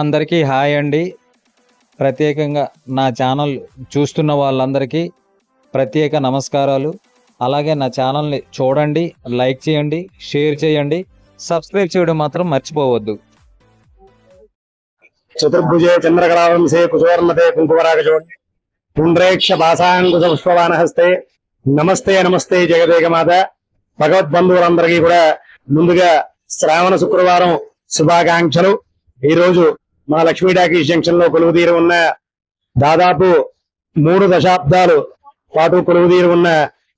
అందరికీ హాయ్ అండి. ప్రత్యేకంగా నా ఛానల్ చూస్తున్న వాళ్ళందరికీ ప్రత్యేక నమస్కారాలు. అలాగే నా ఛానల్ని చూడండి లైక్ చేయండి షేర్ చేయండి. సబ్స్క్రైబ్ చేయడం మాత్రం మర్చిపోవద్దు. చతుర్భుజే చంద్రకళావంశే కుసువర్ణతే కుంకుమరాగజోడి పుండ్రేక్ష భాసాంకుశ నమస్తే నమస్తే జగదేగమాత భగవద్బంధువులందరికీ కూడా ముందుగా శ్రావణ శుక్రవారం శుభాకాంక్షలు. ఈరోజు మా లక్ష్మీ టాకీస్ జంక్షన్లో కొలువుదీరి ఉన్న దాదాపు మూడు దశాబ్దాలు పాటు కొలువుదీరి ఉన్న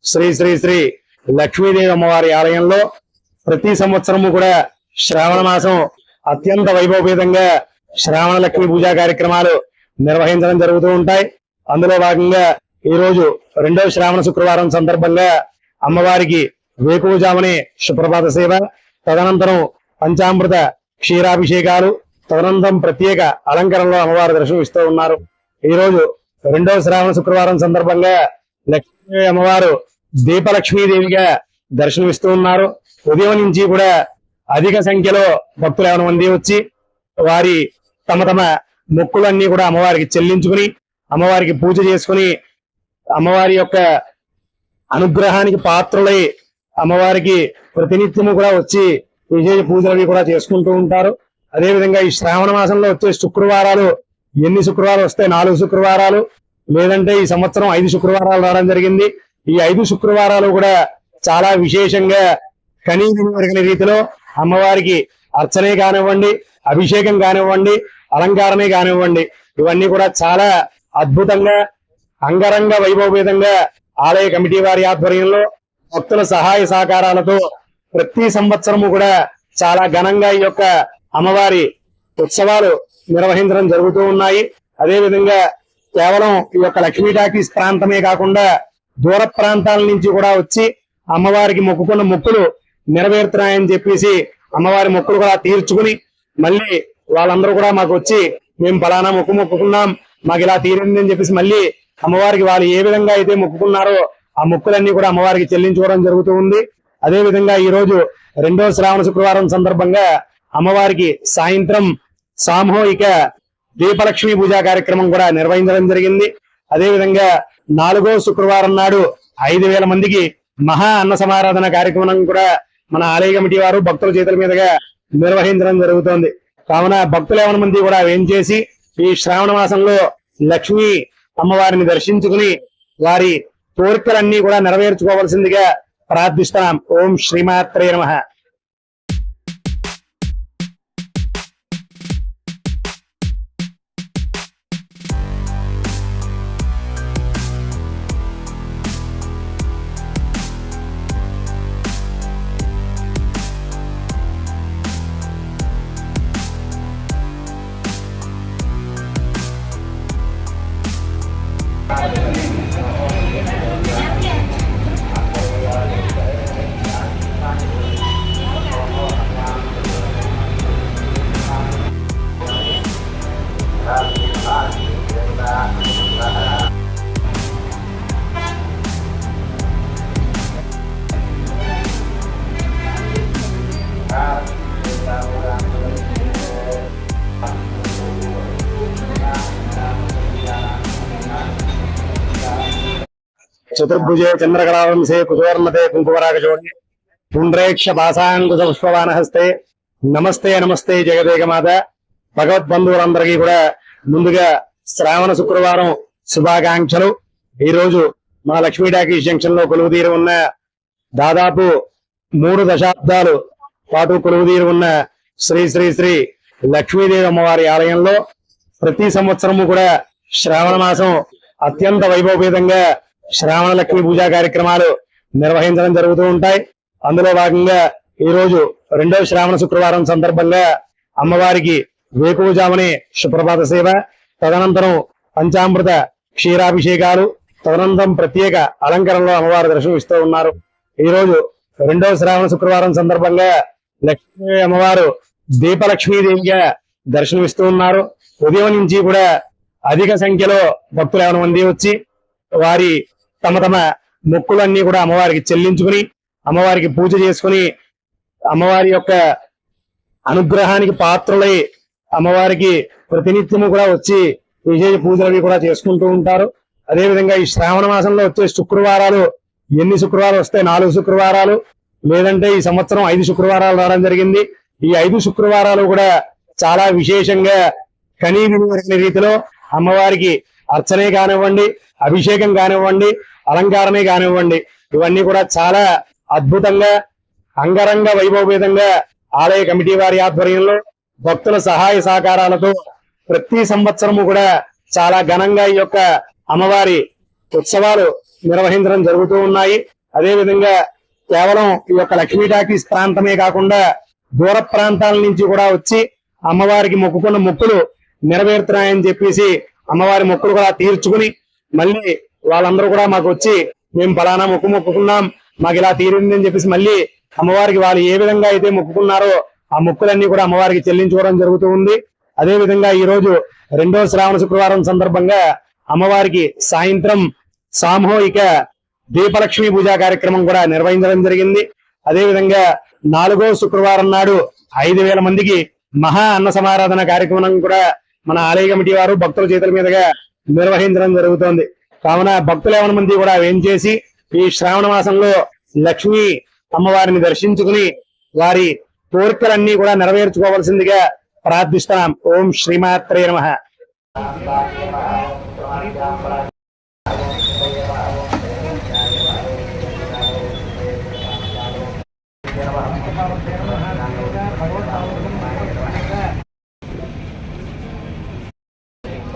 శ్రీ శ్రీ శ్రీ లక్ష్మీదేవి అమ్మవారి ఆలయంలో ప్రతి సంవత్సరము కూడా శ్రావణ మాసం అత్యంత వైభవపేతంగా శ్రావణ లక్ష్మి పూజా కార్యక్రమాలు నిర్వహించడం జరుగుతూ ఉంటాయి. అందులో భాగంగా ఈ రోజు రెండవ శ్రావణ శుక్రవారం సందర్భంగా అమ్మవారికి వేకువజామునే సుప్రభాత సేవ. తదనంతరం పంచామృత క్షీరాభిషేకాలు తదనంతరం ప్రత్యేక అలంకరణలో అమ్మవారి దర్శనం ఇస్తూ ఉన్నారు. ఈ రోజు రెండవ శ్రావణ శుక్రవారం సందర్భంగా లక్ష్మీ అమ్మవారు దీపలక్ష్మీదేవిగా దర్శనమిస్తూ ఉన్నారు. ఉదయం నుంచి కూడా అధిక సంఖ్యలో భక్తులు ఏమైనా మంది వచ్చి వారి తమ తమ మొక్కులన్నీ కూడా అమ్మవారికి చెల్లించుకుని అమ్మవారికి పూజ చేసుకుని అమ్మవారి యొక్క అనుగ్రహానికి పాత్రులై అమ్మవారికి ప్రతినిత్యము కూడా వచ్చి విజయ పూజలు అవి కూడా చేసుకుంటూ ఉంటారు. అదేవిధంగా ఈ శ్రావణ మాసంలో వచ్చే శుక్రవారాలు ఎన్ని శుక్రవారాలు వస్తాయి నాలుగు శుక్రవారాలు లేదంటే ఈ సంవత్సరం ఐదు శుక్రవారాలు రావడం జరిగింది. ఈ ఐదు శుక్రవారాలు కూడా చాలా విశేషంగా కనీవిని రీతిలో అమ్మవారికి అర్చనే కానివ్వండి అభిషేకం కానివ్వండి అలంకారమే కానివ్వండి. ఇవన్నీ కూడా చాలా అద్భుతంగా అంగరంగ వైభవపేతంగా ఆలయ కమిటీ వారి ఆధ్వర్యంలో భక్తుల సహాయ సహకారాలతో ప్రతి సంవత్సరము కూడా చాలా ఘనంగా ఈ యొక్క అమ్మవారి ఉత్సవాలు నిర్వహించడం జరుగుతూ ఉన్నాయి. అదేవిధంగా కేవలం ఈ యొక్క లక్ష్మీ టాకీస్ ప్రాంతమే కాకుండా దూర ప్రాంతాల నుంచి కూడా వచ్చి అమ్మవారికి మొక్కుకున్న మొక్కులు నెరవేరుతున్నాయని చెప్పేసి అమ్మవారి మొక్కులు కూడా తీర్చుకుని మళ్ళీ వాళ్ళందరూ కూడా మాకు వచ్చి మేము ఫలానా మొక్కు మొక్కుకున్నాం మాకు ఇలా తీరింది అని చెప్పేసి మళ్ళీ అమ్మవారికి వాళ్ళు ఏ విధంగా అయితే మొక్కుకున్నారో ఆ మొక్కులన్నీ కూడా అమ్మవారికి చెల్లించుకోవడం జరుగుతూ ఉంది. అదే విధంగా ఈ రోజు రెండో శ్రావణ శుక్రవారం సందర్భంగా అమ్మవారికి సాయంత్రం సామూహిక దీపలక్ష్మి పూజా కార్యక్రమం కూడా నిర్వహించడం జరిగింది. అదే విధంగా నాలుగో శుక్రవారం నాడు ఐదు వేల మందికి మహా అన్న సమారాధన కార్యక్రమం కూడా మన ఆలయ కమిటీ వారు భక్తుల చేతుల మీదుగా నిర్వహించడం జరుగుతోంది. కావున భక్తులు ఏమైనా మంది కూడా ఏం చేసి ఈ శ్రావణ మాసంలో లక్ష్మీ అమ్మవారిని దర్శించుకుని వారి కోరికలన్నీ కూడా నెరవేర్చుకోవాల్సిందిగా ప్రార్థిస్తున్నాం. ఓం శ్రీమాత్రే నమః. చతుర్భుజే చంద్రకళావంశే కుసువర్ణతే కుంకుమరాగజోడి పుండ్రేక్ష భాసాంకుశ నమస్తే నమస్తే జగదేగమాత భగవద్బంధువులందరికీ కూడా ముందుగా శ్రావణ శుక్రవారం శుభాకాంక్షలు ఈ రోజు మా లక్ష్మీ టాకీస్ జంక్షన్లో కొలువుదీరి ఉన్న దాదాపు మూడు దశాబ్దాలు పాటు కొలువుదీరి ఉన్న శ్రీ శ్రీ శ్రీ లక్ష్మీదేవి అమ్మవారి ఆలయంలో ప్రతి సంవత్సరము కూడా శ్రావణ మాసం అత్యంత వైభవపేతంగా శ్రావణ లక్ష్మి పూజా కార్యక్రమాలు నిర్వహించడం జరుగుతూ ఉంటాయి. అందులో భాగంగా ఈ రోజు రెండవ శ్రావణ శుక్రవారం సందర్భంగా అమ్మవారికి వేకువజామునే సుప్రభాత సేవ తదనంతరం పంచామృత క్షీరాభిషేకాలు తదనంతరం ప్రత్యేక అలంకరణలో అమ్మవారి దర్శనం ఇస్తూ ఉన్నారు. ఈ రోజు రెండవ శ్రావణ శుక్రవారం సందర్భంగా లక్ష్మీ అమ్మవారు దీపలక్ష్మీదేవిగా దర్శనమిస్తూ ఉన్నారు. ఉదయం నుంచి కూడా అధిక సంఖ్యలో భక్తులు ఏమైనా మంది వచ్చి వారి తమ తమ మొక్కులన్నీ కూడా అమ్మవారికి చెల్లించుకుని అమ్మవారికి పూజ చేసుకుని అమ్మవారి యొక్క అనుగ్రహానికి పాత్రులై అమ్మవారికి ప్రతినిత్యము కూడా వచ్చి విశేష పూజలు అవి కూడా చేసుకుంటూ ఉంటారు. అదేవిధంగా ఈ శ్రావణ మాసంలో వచ్చే శుక్రవారాలు ఎన్ని శుక్రవారాలు వస్తాయి నాలుగు శుక్రవారాలు లేదంటే ఈ సంవత్సరం ఐదు శుక్రవారాలు రావడం జరిగింది. ఈ ఐదు శుక్రవారాలు కూడా చాలా విశేషంగా కనీ రీతిలో అమ్మవారికి అర్చనే కానివ్వండి అభిషేకం కానివ్వండి అలంకారమే కానివ్వండి ఇవన్నీ కూడా చాలా అద్భుతంగా అంగరంగ వైభవపేతంగా ఆలయ కమిటీ వారి ఆధ్వర్యంలో భక్తుల సహాయ సహకారాలతో ప్రతి సంవత్సరము కూడా చాలా ఘనంగా ఈ యొక్క అమ్మవారి ఉత్సవాలు నిర్వహించడం జరుగుతూ ఉన్నాయి. అదే విధంగా కేవలం ఈ యొక్క లక్ష్మీ టాకీస్ ప్రాంతమే కాకుండా దూర ప్రాంతాల నుంచి కూడా వచ్చి అమ్మవారికి మొక్కుకున్న మొక్కులు నెరవేరుతున్నాయని చెప్పేసి అమ్మవారి మొక్కులు కూడా తీర్చుకుని మళ్ళీ వాళ్ళందరూ కూడా మాకు వచ్చి మేము ఫలానా మొక్కు మొక్కుకున్నాం మాకు ఇలా తీరింది అని చెప్పేసి మళ్ళీ అమ్మవారికి వాళ్ళు ఏ విధంగా అయితే మొక్కుకున్నారో ఆ మొక్కులన్నీ కూడా అమ్మవారికి చెల్లించుకోవడం జరుగుతూ ఉంది. అదే విధంగా ఈ రోజు రెండో శ్రావణ శుక్రవారం సందర్భంగా అమ్మవారికి సాయంత్రం సామూహిక దీపలక్ష్మి పూజా కార్యక్రమం కూడా నిర్వహించడం జరిగింది. అదే విధంగా నాలుగో శుక్రవారం నాడు ఐదు వేల మందికి మహా అన్న సమారాధన కార్యక్రమం కూడా మన ఆలయ కమిటీ వారు భక్తుల చేతుల మీదుగా నిర్వహించడం జరుగుతోంది. కావున భక్తులు ఏమైనా మంది కూడా ఏం చేసి ఈ శ్రావణ మాసంలో లక్ష్మీ అమ్మవారిని దర్శించుకుని వారి కోరికలన్నీ కూడా నెరవేర్చుకోవాల్సిందిగా ప్రార్థిస్తున్నాం. ఓం శ్రీమాత్రే నమ.